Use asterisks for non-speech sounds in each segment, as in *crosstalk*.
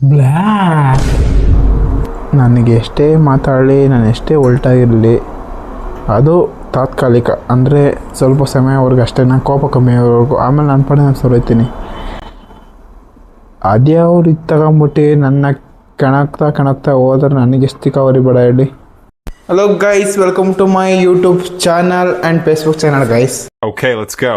Black ನನಗೆ ಎಷ್ಟೇ ಮಾತಾಡಲಿ ನಾನು ಎಷ್ಟೇ ಉಲ್ಟಾಗಿರಲಿ ಅದು ತಾತ್ಕಾಲಿಕ. ಅಂದರೆ ಸ್ವಲ್ಪ ಸಮಯವರೆಗೂ ಅಷ್ಟೇ ನಾನು ಕೋಪ ಕಮ್ಮಿ ಆಗೋವರೆಗೂ. ಆಮೇಲೆ ನನ್ನ ಪಡೆ ನಾನು ಸೊರೈತೀನಿ. ಅದ್ಯಾವ್ರು ಇದು ತಗೊಂಬಿಟ್ಟು ನನ್ನ ಕಣಕ್ತಾ ಕಣಕ್ತಾ ಹೋದ್ರೆ ನನಗೆ ಎಷ್ಟು ತಿಕ್ಕಾವರಿ ಬೇಡ ಹೇಳಿ. Hello guys welcome to my YouTube channel and Facebook channel guys okay let's go.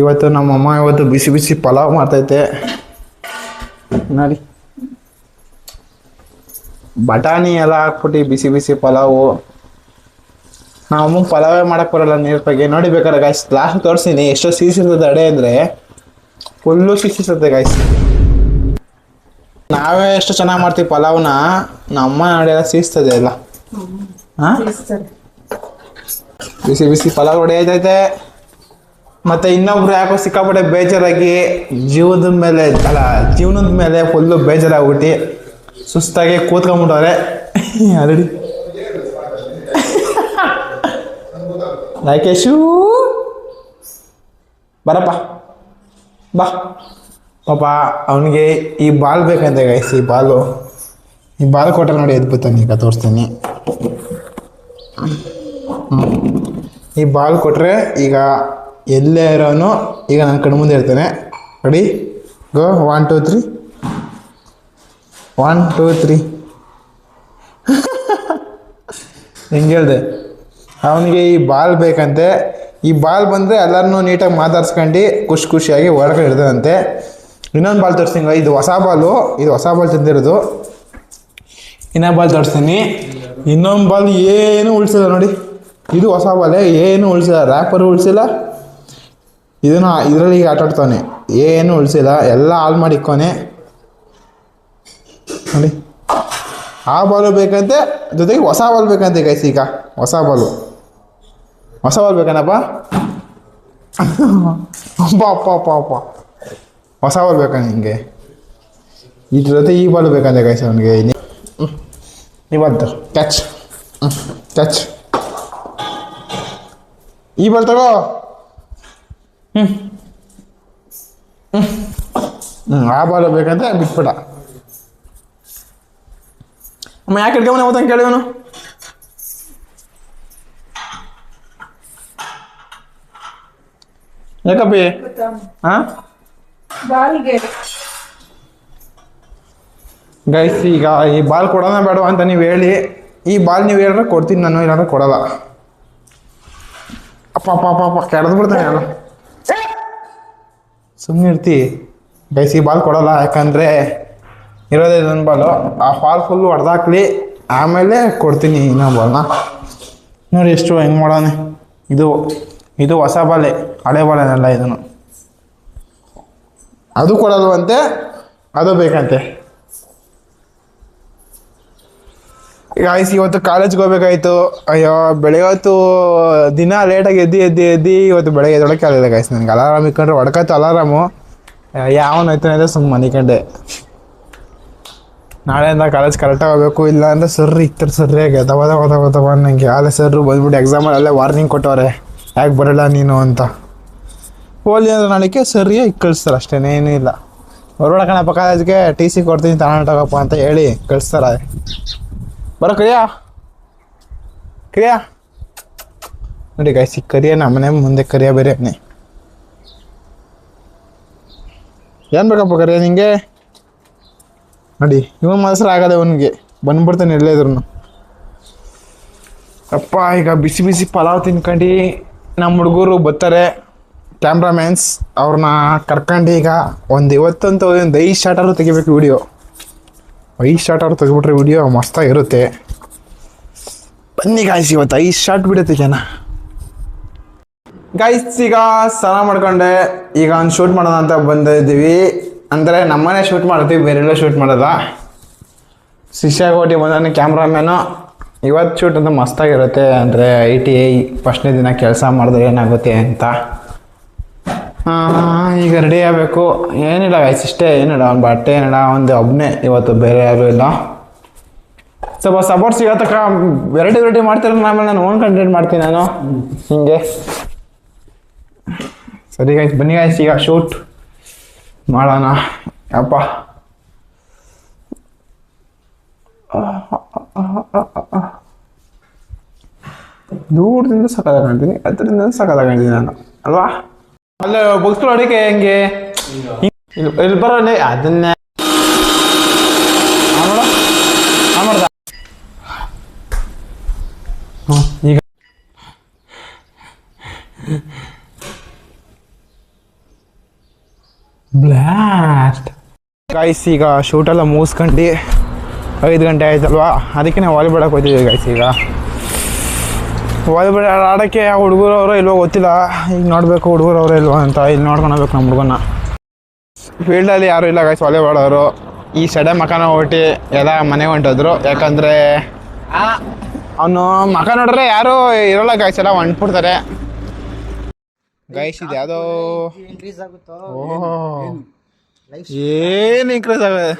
ಇವತ್ತು ನಮ್ಮಮ್ಮ ಇವತ್ತು ಬಿಸಿ ಬಿಸಿ ಪಲಾವ್ ಮಾಡ್ತೈತೆ. ನೋಡಿ. ಬಟಾಣಿ ಎಲ್ಲ ಹಾಕ್ಬಿಟ್ಟು ಬಿಸಿ ಬಿಸಿ ಪಲಾವು. ನಾವು ಅಮ್ಮ ಪಲಾವೇ ಮಾಡಕ್ ಬರಲ್ಲ ನೀರ್ ಬಗ್ಗೆ. ನೋಡಿ ಬೇಕಾದ್ರೆ ಗಾಯ್ಸ್ ಲಾಸ್ಟ್ ತೋರಿಸ್ತೀನಿ. ಎಷ್ಟೋ ಸೀಸಿರ್ತದೆ ಅಡೆ ಅಂದರೆ ಫುಲ್ಲು ಸೀಸಿರ್ತದೆ ಗಾಯ್ಸ್ ನಾವೇ ಎಷ್ಟು ಚೆನ್ನಾಗಿ ಮಾಡ್ತೀವಿ ಪಲಾವ್ನ ನಮ್ಮ ನೋಡಿ ಎಲ್ಲ ಸೀಸ್ತದೆ ಎಲ್ಲ. ಹಾಂ? ಬಿಸಿ ಬಿಸಿ ಪಲಾವ್ ಹೊಡೆಯತೈತೆ ಮತ್ತೆ ಇನ್ನೊಬ್ರು ಯಾಕೋ ಸಿಕ್ಕಾಪಟ್ಟೆ ಬೇಜಾರಾಗಿ ಜೀವದ ಮೇಲೆ, ಅಲ್ಲ, ಜೀವನದ ಮೇಲೆ ಫುಲ್ಲು ಬೇಜಾರಾಗ್ಬಿಟ್ಟು ಸುಸ್ತಾಗಿ ಕೂತ್ಕೊಂಬಿಟ್ಟವ್ರೆ ಆಲ್ರೆಡಿ *laughs* *laughs* ರಾಕೇಶು! ಬರಪ್ಪ. ಬಾ. ಪಾಪ, ಅವನಿಗೆ ಈ ಬಾಲ್ ಬೇಕಂತ ಗೈಸ್ ಈ ಬಾಲು. ಈ ಬಾಲ್ ಕೊಟ್ಟರೆ ನೋಡಿ ಎದ್ಬಿಡ್ತಾನೆ, ಈಗ ತೋರಿಸ್ತೀನಿ. ಈ ಬಾಲ್ ಕೊಟ್ಟರೆ ಈಗ ಎಲ್ಲೇ ಇರೋನು, ಈಗ ನಾನು ಕಣ್ಣು ಮುಂದೆ ಇರ್ತಾನೆ ready go one two three one two three ಹಿಂಗೆ ಹೇಳಿದೆ. ಅವನಿಗೆ ಈ ಬಾಲ್ ಬೇಕಂತೆ. ಈ ಬಾಲ್ ಬಂದರೆ ಎಲ್ಲರನ್ನೂ ನೀಟಾಗಿ ಮಾತಾಡ್ಸ್ಕೊಂಡು ಖುಷಿ ಖುಷಿಯಾಗಿ ಹೊರಗಡೆ ಇಡ್ತದಂತೆ ಇನ್ನೊಂದು ಬಾಲ್ ತೋರಿಸ್ತೀನಿ ಇದು ಹೊಸ ಬಾಲು. ಇದು ಹೊಸ ಬಾಲ್ ತಂದಿರೋದು. ಇನ್ನೊಂದು ಬಾಲ್ ತೋರಿಸ್ತೀನಿ. ಇನ್ನೊಂದು ಬಾಲ್ ಏನು ಉಳಿಸಿಲ್ಲ ನೋಡಿ. ಇದು ಹೊಸ ಬಾಲೆ, ಏನು ಉಳಿಸಿಲ್ಲ. ರ್ಯಾಪರು ಉಳಿಸಿಲ್ಲ. ಇದನ್ನ ಇದರಲ್ಲಿ ಈಗ ಆಟಾಡ್ತಾನೆ ಏನು ಉಳಿಸಿಲ್ಲ. ಎಲ್ಲ ಹಾಳು ಮಾಡಿ ಇಕ್ಕೋನೆ ನೋಡಿ. ಆ ಬಾಲು ಬೇಕಂತೆ, ಜೊತೆಗೆ ಹೊಸ ಬಾಲ್ ಬೇಕಂತೆ ಗೈಸ್ ಈಗ. ಹೊಸ ಬಾಲು ಹೊಸ ಬಾಲ್ ಬೇಕನಪ್ಪ? ಅಪ್ಪ ಅಪ್ಪ ಅಪ್ಪ ಅಪ್ಪ ಹೊಸ ಬಾಲ್ ಬೇಕಾ ನಿಮಗೆ ಇದ್ರ ಜೊತೆ ಈ ಬಾಲ್ ಬೇಕಂತೆ ಗೈಸ್ ಅವನಿಗೆ ಇವತ್ತು ಕ್ಯಾಚ್ ಕ್ಯಾಚ್ ಈ ಬಾಲ್ ತಗೋ. ಹ್ಞೂ ಹ್ಞೂ ಆ ಬಾಲ್ ಬೇಕಂತ ಬಿಟ್ಬಿಡ. ಅಮ್ಮ ಯಾಕೆ ಇಟ್ಕೊಂಬನ ಹೋದಂಗೆ ಕೇಳಿದನು ಯಾಕಪ್ಪಿ? ಹಾ? ಗೈಸ್ ಈಗ ಈ ಬಾಲ್ ಕೊಡೋಣ ಬೇಡ ಅಂತ ನೀವು ಹೇಳಿ. ಈ ಬಾಲ್ ನೀವು ಹೇಳಿದ್ರೆ ಕೊಡ್ತೀನಿ ನಾನು ಇಲ್ಲಾಂದ್ರೆ ಕೊಡಲ್ಲ. ಅಪ್ಪ ಅಪ್ಪ ಅಪ್ಪ ಅಪ್ಪ ಕೆಡ್ದು ಬಿಡ್ತಾನೆ ಅಲ್ಲ ಸುಮ್ಮನೆ ಇರ್ತಿ. ಗೈಸ್ ಬಾಲ್ ಕೊಡಲ್ಲ, ಯಾಕಂದರೆ ಇರೋದೇ ನನ್ನ ಬಾಲು. ಆ ಬಾಲ್ ಫುಲ್ಲು ಹೊಡೆದಾಕ್ಲಿ, ಆಮೇಲೆ ಕೊಡ್ತೀನಿ ಇನ್ನೊಂದು ಬಾಲ್ನ ನೋಡಿ ಎಷ್ಟು ಹೆಂಗೆ ಮಾಡೋಣ ಇದು ಇದು ಹೊಸ ಬಾಲೆ, ಹಳೆ ಬಾಲೆನಲ್ಲ ಇದನ್ನು. ಅದು ಕೊಡಲ್ವಂತೆ, ಅದು ಬೇಕಂತೆ. ಗಾಯ್ಸ್ ಇವತ್ತು ಕಾಲೇಜ್ಗೆ ಹೋಗ್ಬೇಕಾಯ್ತು. ಅಯ್ಯೋ, ಬೆಳಗ್ಗೆ ಹೊತ್ತು ದಿನ ಲೇಟಾಗಿ ಎದ್ದು ಎದ್ದು ಎದ್ದು ಇವತ್ತು ಬೆಳಗ್ಗೆ ಎದ್ದೊಳಕ್ಕೆ ಆಗಲಿಲ್ಲ ಗಾಯ್ಸ್ ನನಗೆ ಅಲಾರಾಮ್ ಇಟ್ಕೊಂಡ್ರೆ ಹೊಡ್ಕತ್ತು ಅಲಾರಾಮು ಯಾವನ ಹೋಯ್ತಾನೆ ಸುಮ್ಮನೆ ಮನಿಕಂಡೆ. ನಾಳೆಯಿಂದ ಕಾಲೇಜ್ ಕರೆಕ್ಟಾಗಿ ಹೋಗ್ಬೇಕು, ಇಲ್ಲ ಅಂದ್ರೆ ಸರ್ ಇತ್ತರ ಸರ್ಯಾಗಿ ದವ ದವ ದವ ದವ ನನಗೆ ಆಲೆ ಸರ್ ಬಂದ್ಬಿಟ್ಟು ಎಕ್ಸಾಮಲ್ಲಿ ಅಲ್ಲೇ ವಾರ್ನಿಂಗ್ ಕೊಟ್ಟವ್ರೆ. ಯಾಕೆ ಬರಲ್ಲ ನೀನು ಅಂತ. ಹೋಲಿ ಅಂದ್ರೆ ನಾಳೆಗೆ ಸರಿಯಾಗಿ ಕಳಿಸ್ತಾರೆ ಅಷ್ಟೇ ಏನೂ ಇಲ್ಲ. ಹೊರಗಡೆ ಕಣಪ್ಪ ಕಾಲೇಜ್ಗೆ ಟಿ ಸಿ ಕೊಡ್ತೀನಿ ತಗೊಂಡೋಗಪ್ಪ ಅಂತ ಹೇಳಿ ಕಳಿಸ್ತಾರೆ. ಬರೋ ಕರಿಯಾ ಕರಿಯಾ ನೋಡಿ ಗಾಯ್ಸಿ ಕರಿಯ ನಮ್ಮನೆ ಮುಂದೆ ಕರಿಯ ಬೇರೆನೆ ಏನು ಬೇಕಪ್ಪ ಕರಿಯ ನಿಂಗೆ ನೋಡಿ ಇವನ್ ಮಾತ್ರ ಆಗದೆ ಅವನಿಗೆ ಬಂದ್ಬಿಡ್ತಾನೆ ಎಲ್ಲೇ ಇದ್ರು ಅಪ್ಪ ಈಗ ಬಿಸಿ ಬಿಸಿ ಪಲಾವ್ ತಿನ್ಕೊಂಡು ನಮ್ಮ ಹುಡುಗರು ಬರ್ತಾರೆ ಕ್ಯಾಮ್ರಾಮ್ಯಾನ್ಸ್ ಅವ್ರನ್ನ ಕರ್ಕೊಂಡು ಈಗ ಒಂದು ಇವತ್ತಂತೂ ಒಂದು ಐದು ಶಾರ್ಟಲ್ಲೂ ತೆಗಿಬೇಕು ವಿಡಿಯೋ ಐದು ಶಾರ್ಟ್ ಅವ್ರು ತೆಗೆದ್ಬಿಟ್ರೆ ವಿಡಿಯೋ ಮಸ್ತಾಗಿರುತ್ತೆ. ಬನ್ನಿ ಗಾಯ್ಸ್ ಇವತ್ತು ಐದು ಶಾರ್ಟ್ ಬಿಡುತ್ತೆ ಜನ. ಗಾಯ್ಸ್ ಈಗ ಸ್ನಾನ ಮಾಡ್ಕೊಂಡೆ. ಈಗ ಒಂದು ಶೂಟ್ ಮಾಡೋಣ ಅಂತ ಬಂದಿದ್ದೀವಿ ಅಂದರೆ ನಮ್ಮನೆ ಶೂಟ್ ಮಾಡ್ತೀವಿ ಬೇರೆಲ್ಲ ಶೂಟ್ ಮಾಡೋದ ಶಿಷ್ಯಾಗೋಟಿ ಬಂದಾನೆ ಕ್ಯಾಮ್ರಾಮ್ಯಾನು ಇವತ್ತು ಶೂಟ್ ಅಂತ ಮಸ್ತಾಗಿರುತ್ತೆ. ಅಂದರೆ ಐ ಟಿ ಐ ಫಸ್ಟ್ನೇ ದಿನ ಕೆಲಸ ಮಾಡಿದ್ರೆ ಏನಾಗುತ್ತೆ ಅಂತ. ಈಗ ರೆಡಿ ಆಗಬೇಕು. ಏನಿಲ್ಲ ಗೈಸ್ ಇಷ್ಟೇ, ಏನಿಲ್ಲ, ಒಂದು ಬಟ್ಟೆ ಏನಿಲ್ಲ, ಒಂದು ಒಬ್ಬನೇ ಇವತ್ತು ಬೇರೆ ಯಾರು ಇಲ್ಲ. ಸ್ವಲ್ಪ ಸಪೋರ್ಟ್ ಸಿಗತ್ತಕ್ಕ ವೆರೈಟಿ ವೆರೈಟಿ ಮಾಡ್ತಾರೆ? ಆಮೇಲೆ ನಾನು ಓನ್ ಕಂಟೆಂಟ್ ಮಾಡ್ತೀನಿ ನಾನು. ಹಿಂಗೆ. ಸರಿ ಗಾಯ್ಸ್ ಬನ್ನಿ ಗಾಯ್ಸ್ ಈಗ ಶೂಟ್ ಮಾಡೋಣ. ಅಪ್ಪ ದೂರದಿಂದ ಸಕಾಲ ಕಾಣ್ತೀನಿ ಅದರಿಂದ ಸಕಾಲ ಕಾಣ್ತೀನಿ ನಾನು. ಅಲ್ವಾ? ಅಲ್ಲ ಬುಕ್ಸ್ಗಳು ಅಡಿಕೆ ಹೆಂಗೆ? ಇಲ್ಲಿ ಬರೋಲ್ಲ ಅದನ್ನೇ. ಈಗ. ಬ್ಲಾಸ್ಟ್. ಗಾಯ್ಸ್ ಈಗ ಶೂಟ್ ಶೂಟೆಲ್ಲ ಮುಗಿಸ್ಕೊಂಡು, ಐದು ಗಂಟೆ ಆಯ್ತಲ್ವಾ? ಅದಕ್ಕೆ ನಾವು ವಾಲಿಬಾಡಕ್ಕೆ ಹೋಗ್ತಿದ್ದೀವಿ ಗಾಯ್ಸ್ ಈಗ. ವಾಲಿಬಾಲ್ ಆಡೋಕ್ಕೆ ಹುಡುಗರು ಅವರೋ ಇಲ್ವೋ ಗೊತ್ತಿಲ್ಲ. ಈಗ ನೋಡಬೇಕು ಹುಡುಗರು ಅವರೋ ಇಲ್ವೋ ಅಂತ. ಇಲ್ಲಿ ನೋಡ್ಕೊಳ್ಬೇಕು ನಮ್ಮ ಹುಡುಗನ ಫೀಲ್ಡಲ್ಲಿ ಯಾರೂ ಇಲ್ಲ ಗಾಯ್ಸ್ ವಾಲಿಬಾಲ್ ಅವರು. ಈ ಸಡೆ ಮಕಾನ ಹೊಟ್ಟಿ ಎಲ್ಲ ಮನೆಗೆ ಹೊಂಟೋದ್ರು. ಯಾಕಂದರೆ ಅವನು ಮಕ ನೋಡ್ರೆ ಯಾರು ಇರೋಲ್ಲ ಗಾಯ್ಸ್ ಎಲ್ಲ ಹೊಂಟ್ಬಿಡ್ತಾರೆ. ಗಾಯ್ಸ್ ಇದು ಯಾವುದೋ ಏನು ಇನ್ಕ್ರೀಸ್ ಆಗುತ್ತೆ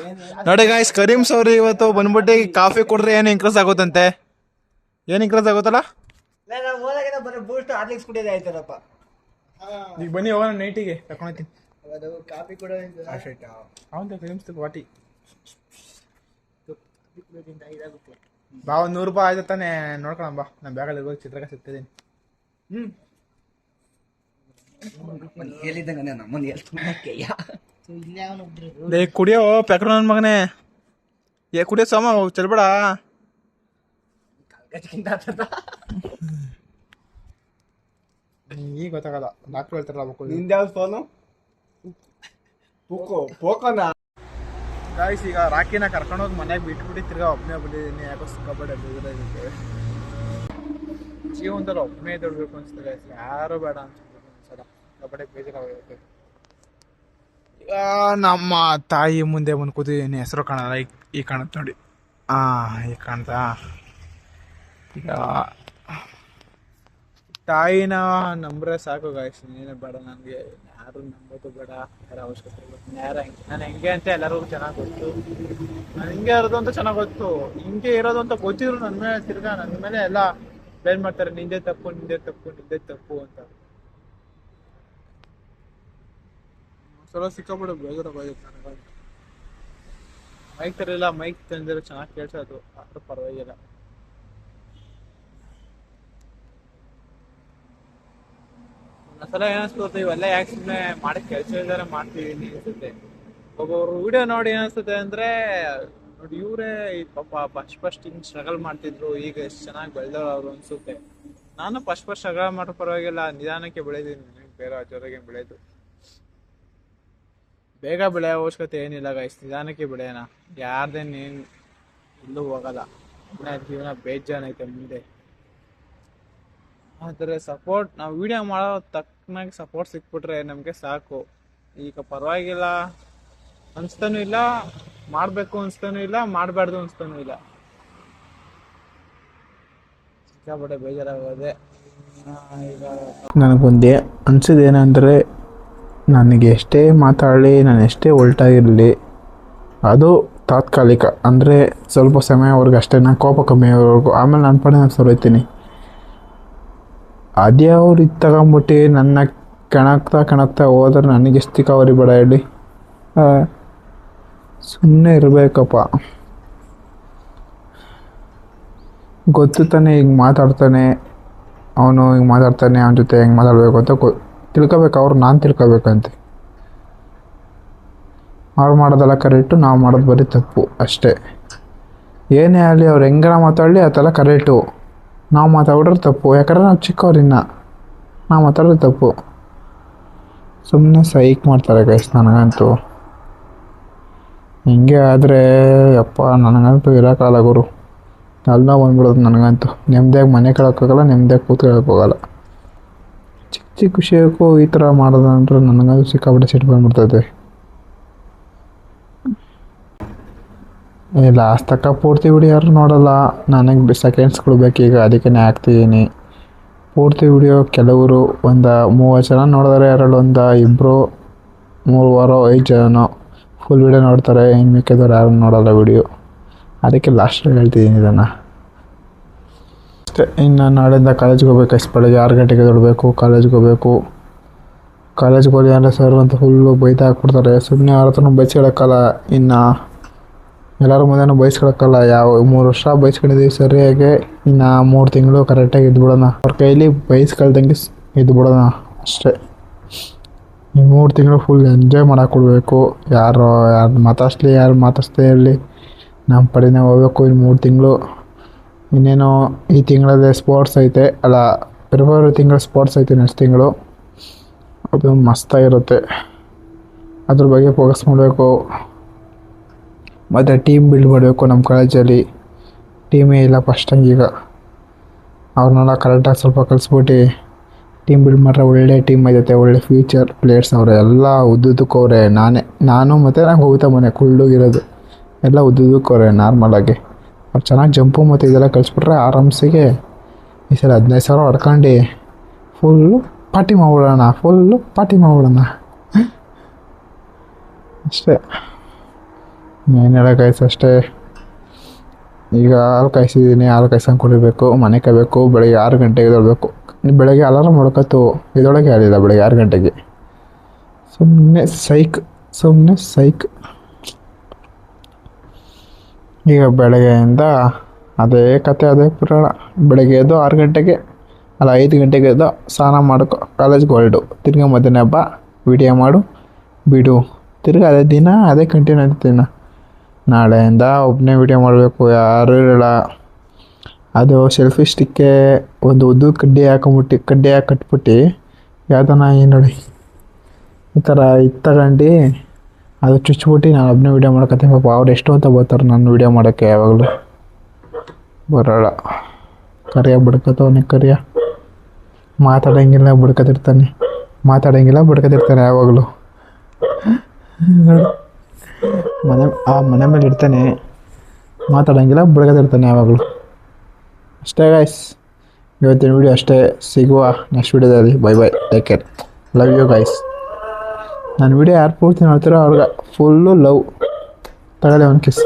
ನೋಡಿ ಗಾಯ್ಸ್ ಕರೀಮ್ಸ್ ಅವ್ರು ಇವತ್ತು ಬಂದ್ಬಿಟ್ಟು ಕಾಫಿ ಕೊಡ್ರೆ ಏನು ಇನ್ಕ್ರೀಸ್ ಆಗುತ್ತಂತೆ? ಏನು ಇನ್ಕ್ರೀಸ್ ಆಗುತ್ತಲ್ಲ? ಬೂಸ್ಟ್ ಹಾರ್ಲಿಕ್ಸ್ ಕುಡಿಯೋದೇ ಆಯ್ತದಪ್ಪ ಈಗ ಬನ್ನಿ ಹೋಗೋಣ ನೈಟಿಗೆ ತಗೊಂಡ್ತೀನಿ ಅದು ಕಾಫಿ ಕೂಡ ಅವನು ಕರೀಮ್ಸ್ ವಾಟಿ ಇದಾಗುತ್ತೆ. ಬಾ ಒಂದು ನೂರು ರೂಪಾಯಿ ಆಯ್ತು ತಾನೆ ನೋಡ್ಕೊಳ ಬಾ. ನಾನು ಬ್ಯಾಗಲ್ಲಿ ಇರ್ಬೋದು ಚಿತ್ರಕ ಸಿಗ್ತಿದ್ದೀನಿ ಹೇಳಿದ್ದಂಗೆ ನಮ್ಮನ್ನ ಲೇ ಕುಡಿಯೋ ಪೆಕ್ರ ನನ್ನ ಮಗನೇ. ಏ ಕುಡಿಯೋ ಸೋಮ ಚಲ್ಬೇಡ. ಈಗ ಗೊತ್ತಾಗಲ್ಲ ಡಾಕ್ಟರ್ ಹೇಳ್ತಾರಲ್ಲ ಮಕ್ಕಳು ನಿಂದ್ಯಾವ್ದು ಫೋನು ಪೋಕೋ ಪೋಕೋನ ಗಾಯ್ಸ್ ಈಗ ರಾಕಿನ ಕರ್ಕೊಂಡೋಗಿ ಮನೆಗೆ ಬಿಟ್ಬಿಟ್ಟು ತಿರ್ಗಾ ಒಬ್ಬನೇ ಬಂದಿದ್ದೀನಿ ಯಾಕೋ ಸಿಕ್ಕಾಪಟ್ಟೆ ಬೇಜಾರಾಗಿರುತ್ತೆ ಜೀವನದಲ್ಲಿ ಒಬ್ಬನೇ ದೊಡ್ಬೇಕು ಅನ್ಸುತ್ತೆ. ಯಾರು ಬೇಡ ಅನ್ಸುತ್ತೆ ಸಿಕ್ಕಾಪಟ್ಟೆ ಬೇಜಾರಾಗಿರುತ್ತೆ ಈಗ ನಮ್ಮ ತಾಯಿ ಮುಂದೆ ಬಂದು ಕೂತಿದ್ದೀನಿ ಹೆಸರು ಕಾಣಲ್ಲ ಈಗ ಈಗ ಕಾಣುತ್ತೆ ನೋಡಿ ಹಾಂ ಈಗ ಕಾಣ್ತಾ ಈಗ ತಾಯಿನ ನಂಬ್ರೆ ಸಾಕು ಗಾಯ್ಸ್ ನೀನೇ ಬೇಡ ನನಗೆ ಯಾರು ನಂಬೋದು ಬೇಡ ಯಾರ ಅವಶ್ಯಕತೆ ಯಾರ ಹೆಂಗೆ ನಾನು ಹೆಂಗೆ ಅಂತ ಎಲ್ಲರಿಗೂ ಚೆನ್ನಾಗಿ ಗೊತ್ತು. ನಾನು ಹಿಂಗೆ ಇರೋದು ಅಂತ ಚೆನ್ನಾಗಿ ಗೊತ್ತು. ಹಿಂಗೆ ಇರೋದು ಅಂತ ಗೊತ್ತಿದ್ರು ನನ್ನ ಮೇಲೆ ತಿರ್ಗಾ ನನ್ನ ಮೇಲೆ ಎಲ್ಲ ಬ್ಲೇಮ್ ಮಾಡ್ತಾರೆ. ನಿಂದೆ ತಪ್ಪು ನಿಂದೆ ತಪ್ಪು ನಿಂದೆ ತಪ್ಪು ಅಂತ. ಸಲ ಸಿಕ್ಕಾಬಿಡು ಬೇಜಾರಾಗೋಯ್ತು ನನಗೆ ಮೈಕ್ ತರಲಿಲ್ಲ ಮೈಕ್ ತಂದಿರೋ ಚೆನ್ನಾಗಿ ಕೇಳ್ಸೋದು. ಆದ್ರೂ ಪರವಾಗಿಲ್ಲ. ಒಂದ್ಸಲ ಏನಿಸ್ತದೆ ಇವೆಲ್ಲ ಯಾಕೆ ಸುಮ್ಮನೆ ಮಾಡಿ ಕೆಲಸ ಇದ್ದಾರೆ ಮಾಡ್ತೀವಿ ಅನ್ಸುತ್ತೆ. ಒಬ್ಬೊಬ್ರು ವಿಡಿಯೋ ನೋಡಿ ಏನಿಸ್ತದೆ ಅಂದ್ರೆ, ನೋಡಿ ಇವರೇ ಪಾಪ ಫಸ್ಟ್ ಫಸ್ಟ್ ಹಿಂಗ್ ಸ್ಟ್ರಗಲ್ ಮಾಡ್ತಿದ್ರು, ಈಗ ಎಷ್ಟು ಚೆನ್ನಾಗಿ ಬೆಳೆದವ್ರು ಅವ್ರು ಅನ್ಸುತ್ತೆ. ನಾನು ಫಸ್ಟ್ ಫಸ್ಟ್ ಸ್ಟ್ರಗಲ್ ಮಾಡೋ ಪರವಾಗಿಲ್ಲ, ನಿಧಾನಕ್ಕೆ ಬೆಳೆದಿದ್ದೀನಿ ಬೇರೆ ಜೋರಾಗಿ ಬೆಳೆದು. ಬೇಗ ಬೆಳೆಯೋ ಅವಶ್ಯಕತೆ ಏನಿಲ್ಲ ಗೈಸ್ ನಿಧಾನಕ್ಕೆ ಬೆಳೆಯೋಣ. ಯಾರ್ದೇನು ಏನು ಇಲ್ಲೂ ಹೋಗಲ್ಲ. ಇನ್ನ ಜೀವನ ಬೇಜಾನೈತೆ ಮುಂದೆ. ಆದರೆ ಸಪೋರ್ಟ್ ನಾವು ವಿಡಿಯೋ ಮಾಡೋ ತಕ್ಕನಾಗಿ ಸಪೋರ್ಟ್ ಸಿಕ್ಬಿಟ್ರೆ ನಮಗೆ ಸಾಕು. ಈಗ ಪರವಾಗಿಲ್ಲ. ಅನಿಸ್ತಾನೂ ಇಲ್ಲ, ಮಾಡಬೇಕು ಅನಿಸ್ತಾನೂ ಇಲ್ಲ, ಮಾಡಬಾರ್ದು ಅನಿಸ್ತಾನೂ ಇಲ್ಲ. ಸಿಕ್ಕಾಪಟ್ಟೆ ಬೇಜಾರಾಗೋದೆ. ಈಗ ನನಗೊಂದೇ ಅನಿಸಿದೇನೆಂದರೆ ನನಗೆ ಎಷ್ಟೇ ಮಾತಾಡಲಿ, ನಾನು ಎಷ್ಟೇ ಒಲ್ಟಾಗಿರಲಿ, ಅದು ತಾತ್ಕಾಲಿಕ. ಅಂದರೆ ಸ್ವಲ್ಪ ಸಮಯವರೆಗೂ ಅಷ್ಟೇ ನಾನು ಕೋಪ ಕಮ್ಮಿ ಆಗೋವರೆಗೂ. ಆಮೇಲೆ ನಾನು ಪಡೆ ನಾನು ಸೊರೈತೀನಿ. ಅದೇ ಅವ್ರು ಇದು ತಗೊಂಬಿಟ್ಟು ನನ್ನ ಕೆಣಕ್ತಾ ಕೆಣಕ್ತಾ ಹೋದ್ರೆ ನನಗೆ ಎಷ್ಟು ತಿಕ್ಕಾವರಿ ಬೇಡ ಹೇಳಿ. ಸುಮ್ಮನೆ ಇರಬೇಕಪ್ಪ. ಗೊತ್ತು ತಾನೆ ಈಗ ಮಾತಾಡ್ತಾನೆ, ಅವನು ಹಿಂಗೆ ಮಾತಾಡ್ತಾನೆ, ಅವನ ಜೊತೆ ಹೆಂಗೆ ಮಾತಾಡಬೇಕು ಅಂತ ಗೊ, ತಿಳ್ಕೊಬೇಕು, ಅವ್ರು ನಾನು ತಿಳ್ಕೊಬೇಕಂತೆ. ಅವ್ರು ಮಾಡೋದೆಲ್ಲ ಕರೆಕ್ಟು, ನಾವು ಮಾಡೋದು ಬರೀ ತಪ್ಪು ಅಷ್ಟೇ. ಏನೇ ಆಗಲಿ ಅವ್ರು ಹೆಂಗಾರ ಮಾತಾಡಲಿ ಅದೆಲ್ಲ ಕರೆಕ್ಟು. ನಾವು ಮಾತಾಡೋರು ತಪ್ಪು. ಯಾಕಂದ್ರೆ ನಾವು ಚಿಕ್ಕವ್ರಿನ್ನ ನಾವು ಮಾತಾಡೋದು ತಪ್ಪು. ಸುಮ್ಮನೆ ಸೈಕ್ ಮಾಡ್ತಾರೆ ಗೈಸ್ ನನಗಂತೂ. ಹಿಂಗೆ ಆದರೆ ಯಪ್ಪ, ನನಗಂತೂ ಇರೋಕ್ಕಾಗಲ್ಲ ಗುರು. ಅಲ್ಲ ಬಂದ್ಬಿಡೋದು ನನಗಂತೂ. ನೆಮ್ಮದಿಯಾಗಿ ಮನೆ ಕೇಳೋಕ್ಕಾಗಲ್ಲ ನೆಮ್ಮದಿಯಾಗಿ ಕೂತ್ಕೊಳ್ಳೋಕ್ಕಾಗಲ್ಲ ಚಿಕ್ಕ ಚಿಕ್ಕ ವಿಷಯಕ್ಕೂ ಈ ಥರ ಮಾಡೋದಂದ್ರೆ ನನಗಂತೂ ಸಿಕ್ಕಾಪಟ್ಟೆ ಸಿಟ್ಟು ಬಂದ್ಬಿಡ್ತೈತೆ ಲಾಸ್ಟ್ ತಕ್ಕ ಪೂರ್ತಿ ವಿಡಿಯೋ ಯಾರು ನೋಡಲ್ಲ. ನನಗೆ ಸೆಕೆಂಡ್ಸ್ಗಳು ಅದಕ್ಕೆ ಹಾಕ್ತಿದ್ದೀನಿ ಪೂರ್ತಿ ವಿಡಿಯೋ ಕೆಲವರು ಒಂದು ಮೂವತ್ತು ಜನ ನೋಡಿದ್ರೆ ಯಾರಲ್ಲಿ ಒಂದು ಇಬ್ಬರು ಮೂರುವಾರೋ ಐದು ಜನನೋ ಫುಲ್ ವಿಡಿಯೋ ನೋಡ್ತಾರೆ ಇನ್ನು ಮಿಕ್ಕಿದವ್ರು ಯಾರು ನೋಡಲ್ಲ ವಿಡಿಯೋ ಅದಕ್ಕೆ ಲಾಸ್ಟಲ್ಲಿ ಹೇಳ್ತಿದ್ದೀನಿ ಇದನ್ನು. ಅಷ್ಟೇ, ಇನ್ನು ನಾಳೆಯಿಂದ ಕಾಲೇಜ್ಗೆ ಹೋಗ್ಬೇಕು, ಎಷ್ಟು ಬೆಳಗ್ಗೆ ಆರು ಗಂಟೆಗೆ ಎದ್ದೇಳಬೇಕು ಕಾಲೇಜ್ಗೆ ಹೋಗ್ಬೇಕು. ಕಾಲೇಜ್ಗೆ ಹೋಗಿ ಅಂದರೆ ಸರ್ ಅಂತ ಫುಲ್ಲು ಬೈತಾ ಹಾಕ್ಬಿಡ್ತಾರೆ ಸುಮ್ಮನೆ ಅವ್ರ ಹತ್ರನೂ ಬೈಸ್ಕೊಳಕ್ಕಲ್ಲ ಇನ್ನು. ಎಲ್ಲರ ಮುಂದೆನೂ ಬಯಸ್ಕೊಳಕ್ಕಲ್ಲ. ಯಾವ ಮೂರು ವರ್ಷ ಬಯಸ್ಕೊಂಡಿದ್ದೀವಿ ಸರಿಯಾಗಿ ಇನ್ನು ಮೂರು ತಿಂಗಳು ಕರೆಕ್ಟಾಗಿ ಇದ್ಬಿಡೋಣ. ಅವ್ರ ಕೈಲಿ ಬೈಸ್ಕೊಳ್ದಂಗೆ ಸ್- ಇದ್ಬಿಡೋಣ ಅಷ್ಟೇ. ಈ ಮೂರು ತಿಂಗಳು ಫುಲ್ ಎಂಜಾಯ್ ಮಾಡೋಕೆ ಯಾರು ಯಾರು ಮಾತಾಡ್ಸ್ಲಿ, ಯಾರು ಮಾತಾಡ್ಸ್ದೇ ಇರಲಿ ನಮ್ಮ ಪಡೆನೇ ಹೋಗ್ಬೇಕು ಇನ್ನು ಮೂರು ತಿಂಗಳು. ಇನ್ನೇನು ಈ ತಿಂಗಳಲ್ಲಿ ಸ್ಪೋರ್ಟ್ಸ್ ಐತೆ. ಅಲ್ಲ ಫೆಬ್ರವರಿ ತಿಂಗಳು ಸ್ಪೋರ್ಟ್ಸ್ ಐತೆ ನೆಕ್ಸ್ಟ್ ತಿಂಗಳು. ಅದು ಮಸ್ತಾಗಿರುತ್ತೆ ಅದ್ರ ಬಗ್ಗೆ ಫೋಕಸ್ ಮಾಡಬೇಕು. ಮತ್ತು ಟೀಮ್ ಬಿಲ್ಡ್ ಮಾಡಬೇಕು ನಮ್ಮ ಕಾಲೇಜಲ್ಲಿ ಟೀಮೇ ಇಲ್ಲ ಫಸ್ಟಂಗೆ ಈಗ. ಅವ್ರನ್ನೆಲ್ಲ ಕರೆಕ್ಟಾಗಿ ಸ್ವಲ್ಪ ಕಲಿಸ್ಬಿಟ್ಟು ಟೀಮ್ ಬಿಲ್ಡ್ ಮಾಡ್ರೆ ಒಳ್ಳೆ ಟೀಮ್ ಐತೆ ಒಳ್ಳೆ ಫ್ಯೂಚರ್ ಪ್ಲೇಯರ್ಸ್ ಅವರು. ಎಲ್ಲ ಉದ್ದುದಕ್ಕವ್ರೆ ನಾನೇ, ನಾನು ಮತ್ತು ನಂಗೆ ಹೋಗ್ತಾ ಮನೆ, ಕುಳ್ಳಗಿರೋದು. ಎಲ್ಲ ಉದ್ದುದಕ್ಕವ್ರೆ ನಾರ್ಮಲಾಗಿ ಅವ್ರು ಚೆನ್ನಾಗಿ ಜಂಪು ಮತ್ತು ಇದೆಲ್ಲ ಕಳಿಸ್ಬಿಟ್ರೆ ಆರಾಮ್ಸಿಗೆ ಈ ಸಲ ಹದಿನೈದು ಸಾವಿರ ಹೊಡ್ಕೊಂಡು ಫುಲ್ಲು ಪಾರ್ಟಿ ಮಾಡ್ಬಿಡೋಣ ಫುಲ್ಲು ಪಾರ್ಟಿ ಮಾಡ್ಬಿಡೋಣ. ಅಷ್ಟೇ. ಏನು ಹೇಳೋಕ್ಕಾಯ್ತು ಅಷ್ಟೇ. ಈಗ ಹಾಲು ಕಾಯಿಸಿದ್ದೀನಿ ಹಾಲು ಕಾಯ್ಸಂಗೆ ಕುಡಿಬೇಕು ಮನೆ ಕಾಯಬೇಕು ಬೆಳಗ್ಗೆ ಆರು ಗಂಟೆಗೆ ಎದ್ದೇಳಬೇಕು. ಬೆಳಗ್ಗೆ ಅಲಾರಾಮ್ ಮಾಡ್ಕೊತು ಇದೊಳಗೆ ಆಗಲಿಲ್ಲ ಬೆಳಗ್ಗೆ ಆರು ಗಂಟೆಗೆ. ಸುಮ್ಮನೆ ಸೈಕ್ ಸುಮ್ಮನೆ ಸೈಕ್ ಈಗ ಬೆಳಗ್ಗೆಯಿಂದ ಅದೇ ಕತೆ, ಅದೇ ಪುರಾಣ. ಬೆಳಗ್ಗೆ ಎದ್ದು ಆರು ಗಂಟೆಗೆ, ಅಲ್ಲ ಐದು ಗಂಟೆಗೆ ಎದ್ದು ಸ್ನಾನ ಮಾಡ್ಕೊ ಕಾಲೇಜ್ಗೆ ಹೊರಡು. ತಿರ್ಗಾ ಮಧ್ಯಾಹ್ನ ಹಬ್ಬ ವಿಡಿಯೋ ಮಾಡು, ಬಿಡು. ತಿರ್ಗಿ ಅದೇ ದಿನ, ಅದೇ ಕಂಟಿನ್ಯೂ ದಿನ. ನಾಳೆಯಿಂದ ಒಬ್ಬನೇ ವಿಡಿಯೋ ಮಾಡಬೇಕು, ಯಾರೂ ಇರಲ್ಲ. ಅದು ಸೆಲ್ಫಿ ಸ್ಟಿಕ್ಕೆ ಒಂದು ಉದ್ದು ಕಡ್ಡಿ ಹಾಕೊಂಬಿಟ್ಟು, ಕಡ್ಡಿ ಹಾಕಿ ಕಟ್ಬಿಟ್ಟು ಯಾವ್ದನ ಏನು ನೋಡಿ. ಈ ಥರ ಇದು ತಗೊಂಡು ಅದು ಚುಚ್ಬಿಟ್ಟು ನಾನು ಒಬ್ಬನೇ ವಿಡಿಯೋ ಮಾಡ್ಕೊತೀನಿ. ಪಾಪ ಅವ್ರು ಎಷ್ಟು ಅಂತ ಬರ್ತಾರೆ ನಾನು ವಿಡಿಯೋ ಮಾಡೋಕ್ಕೆ ಯಾವಾಗಲೂ. ಬರೋಲ್ಲ. ಕರಿಯ ನೀ ಕರಿಯ. ಮಾತಾಡೋಂಗಿಲ್ಲ, ಬಡ್ಕೋತಿರ್ತಾನೆ. ಮಾತಾಡೋಂಗಿಲ್ಲ, ಬಡ್ಕೋತಿರ್ತಾನೆ ಯಾವಾಗಲೂ. ಮನೆ, ಆ ಮನೆ ಮೇಲೆ ಇಡ್ತಾನೆ ಮಾತಾಡೋಂಗಿಲ್ಲ ಬಿಡಗದಿರ್ತಾನೆ ಯಾವಾಗಲೂ. ಅಷ್ಟೇ ಗಾಯ್ಸ್ ಇವತ್ತಿನ ವಿಡಿಯೋ ಅಷ್ಟೇ. ಸಿಗುವ ನೆಕ್ಸ್ಟ್ ವಿಡಿಯೋದಲ್ಲಿ bye bye take care love you guys ನನ್ನ ವಿಡಿಯೋ ಯಾರು ಪೂರ್ತಿ ನೋಡ್ತಾರೋ ಅವ್ರಿಗೆ ಫುಲ್ಲು ಲವ್ ತಗೊಳ್ಳಿ ಒಂದು ಕಿಸ್